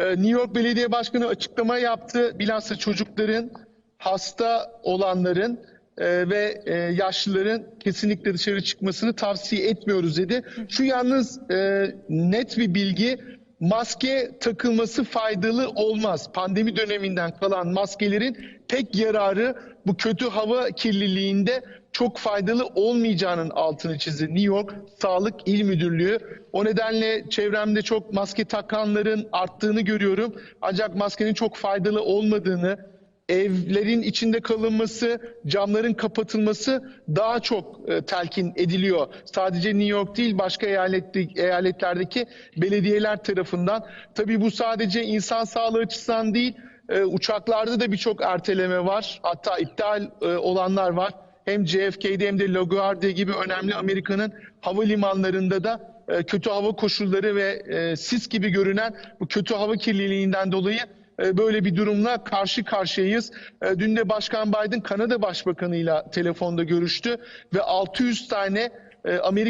Ee, New York Belediye Başkanı açıklama yaptı. Bilhassa çocukların, hasta olanların e, ve e, yaşlıların kesinlikle dışarı çıkmasını tavsiye etmiyoruz dedi. Şu yalnız e, net bir bilgi maske takılması faydalı olmaz. Pandemi döneminden kalan maskelerin tek yararı bu kötü hava kirliliğinde çok faydalı olmayacağının altını çizdi New York Sağlık İl Müdürlüğü. O nedenle çevremde çok maske takanların arttığını görüyorum. Ancak maskenin çok faydalı olmadığını, evlerin içinde kalınması, camların kapatılması daha çok e, telkin ediliyor. Sadece New York değil başka eyaletlerdeki belediyeler tarafından. Tabii bu sadece insan sağlığı açısından değil, e, uçaklarda da birçok erteleme var. Hatta iptal e, olanlar var. Hem JFK'de hem de LaGuardia gibi önemli Amerika'nın havalimanlarında da e, kötü hava koşulları ve e, sis gibi görünen bu kötü hava kirliliğinden dolayı e, böyle bir durumla karşı karşıyayız. Dün de Başkan Biden Kanada Başbakanı'yla telefonda görüştü ve 600 tane Amerika